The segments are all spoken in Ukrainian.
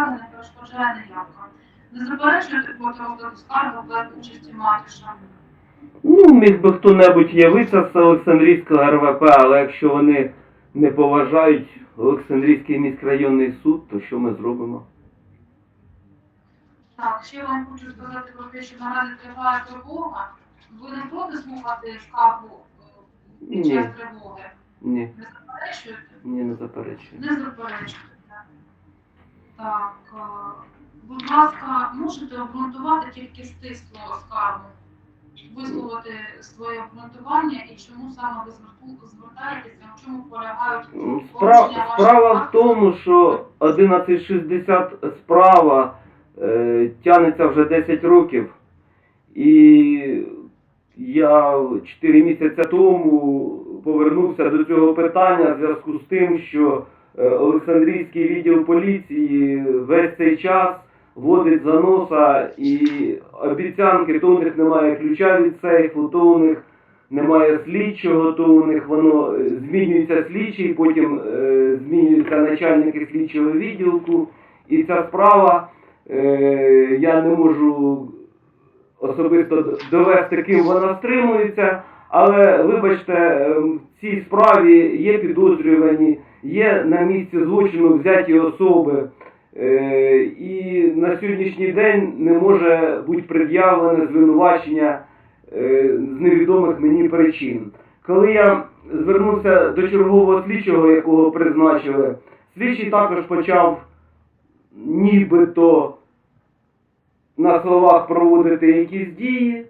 скарги не перешкоджає неявка. Не заперечуєте проти розгляду скарги без участі Матіша? Ну, міг би хто-небудь явитися з Олександрійського РВП, але якщо вони не поважають Олександрійський міськрайонний суд, то що ми зробимо? Так, ще я вам хочу сказати про те, що наразі триває тривога. Ви не проти слухати скаргу е, під Ні. час тривоги? Ні, Не заперечуєте? ні, не заперечую. Не заперечуєте. Так, е, будь ласка, можете обґрунтувати тільки стисло скаргу, висловити своє обґрунтування і чому саме ви звертаєтеся, в чому полягають М, Справа, справа в тому, що 1160 справа е, тягнеться вже 10 років. І я 4 місяці тому повернувся до цього питання в зв'язку з тим, що Олександрійський відділ поліції весь цей час водить за носа і обіцянки, то у них немає ключа від сейфу, то у них немає слідчого, то у них воно е, змінюється слідчий, потім е, змінюються начальники слідчого відділку. І ця справа е, я не можу особисто довести, ким вона стримується. Але вибачте, е, в цій справі є підозрювані, є на місці злочину взяті особи. Е, І на сьогоднішній день не може бути пред'явлене звинувачення е, з невідомих мені причин. Коли я звернувся до чергового слідчого, якого призначили, слідчий також почав нібито на словах проводити якісь дії,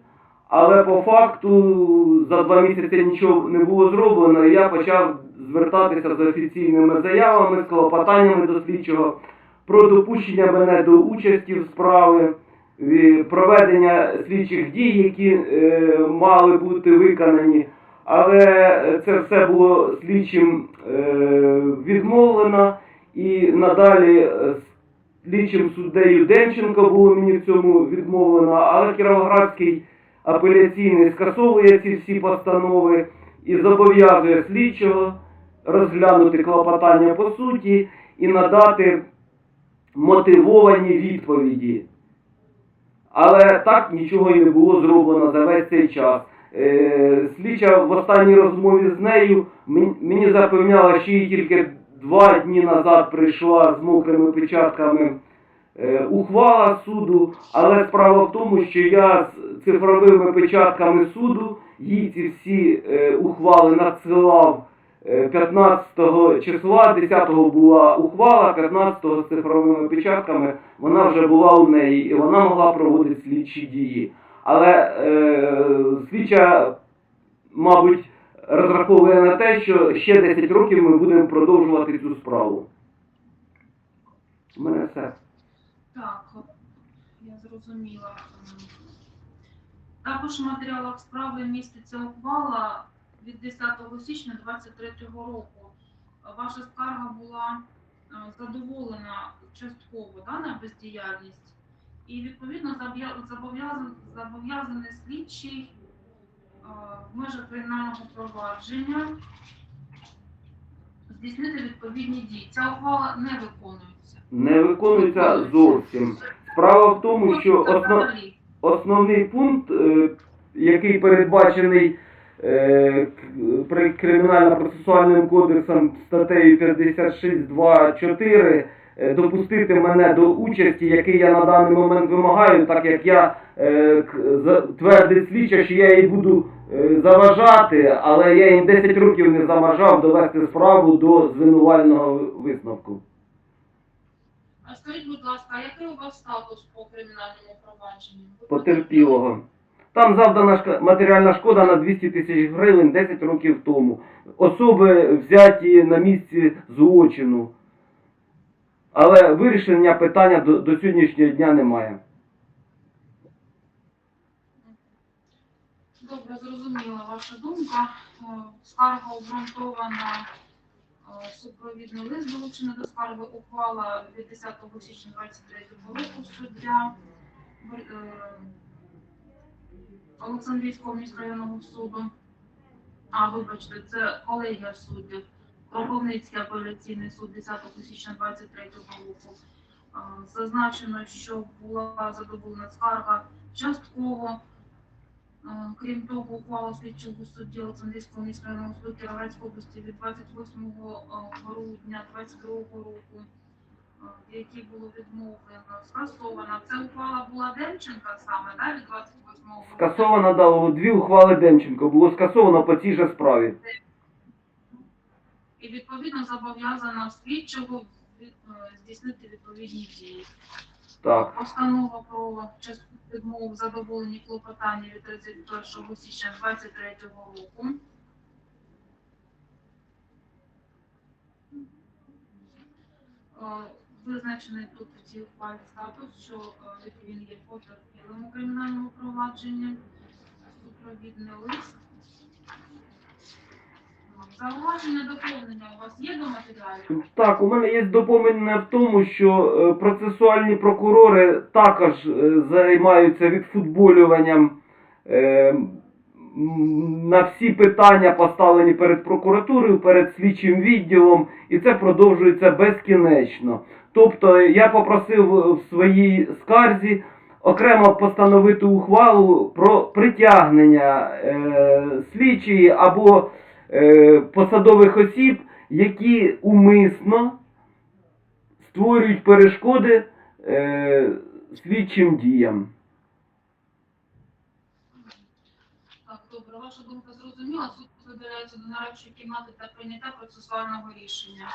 але по факту за два місяці нічого не було зроблено, і я почав звертатися з офіційними заявами, з клопотаннями до слідчого про допущення мене до участі в справі, е, проведення слідчих дій, які е, мали бути виконані. Але це все було слідчим е, відмовлено, і надалі е, слідчим суддею Демченко було мені в цьому відмовлено, але Кіровоградський апеляційний скасовує ці всі постанови і зобов'язує слідчого розглянути клопотання по суті і надати мотивовані відповіді. Але так нічого і не було зроблено за весь цей час. Е, слідча в останній розмові з нею мені запевняла, що їй тільки два дні назад прийшла з мокрими печатками ухвала суду, але справа в тому, що я з цифровими печатками суду їй ці всі е, ухвали надсилав е, 15 числа, 10-го була ухвала, 15-го з цифровими печатками вона вже була у неї і вона могла проводити слідчі дії. Але е, слідча, мабуть, розраховує на те, що ще 10 років ми будемо продовжувати цю справу. У мене все. Так, я зрозуміла. Також в матеріалах справи міститься ухвала від 10 січня 2023 року. Ваша скарга була е, задоволена частково да, на бездіяльність. І відповідно зобов'я- зобов'язан- слідчий е, в межах кримінального провадження здійснити відповідні дії. Ця ухвала не виконується. Не виконується зовсім. Справа в тому, що основ... Основний пункт, е, який передбачений е, кримінально-процесуальним кодексом статтею 56.2.4, е, допустити мене до участі, який я на даний момент вимагаю, так як я е, твердить слідча, що я їй буду е, заважати, але я їм 10 років не заважав довести справу до звинувального висновку. А скажіть, будь ласка, а який у вас статус по кримінальному провадженню? Потерпілого. Там завдана матеріальна шкода на 200 тисяч гривень 10 років тому. Особи взяті на місці злочину. Але вирішення питання до, до сьогоднішнього дня немає. Добре, зрозуміла ваша думка. Е, Скарга обґрунтована, е, супровідний лист долучений до скарги, ухвала від 10 січня 23 року суддя е, Олександрійського міськрайонного суду. А, вибачте, це колегія суддів. Кропивницький апеляційний суд 10 січня 23 року. Зазначено, що була задоволена скарга частково. Крім того, ухвала слідчого судді Олександрійського міського районного суду Кіровоградської області від 28 грудня 2022 року, в якій було відмовлено, скасована. Це ухвала була Демченка саме, да, від 28 грудня? Скасовано дало дві ухвали Демченко, було скасовано по цій же справі. І відповідно зобов'язана слідчого е, здійснити відповідні дії. Так. Постанова про відмову в задоволенні клопотання від 31 січня 2023 року. Е, Визначений тут в цій ухвалі статус, що е, він є потерпілим у кримінальному провадженні, супровідний лист. Зауваження доповнення у вас є до матеріалів? Так, у мене є доповнення в тому, що е, процесуальні прокурори також е, займаються відфутболюванням е, на всі питання поставлені перед прокуратурою, перед слідчим відділом, і це продовжується безкінечно. Тобто я попросив в своїй скарзі окремо постановити ухвалу про притягнення е, слідчої або посадових осіб, які умисно створюють перешкоди е, слідчим діям. Так, добре, ваша думка зрозуміла. Суд виділяється до нарадчої кімнати та прийняття процесуального рішення.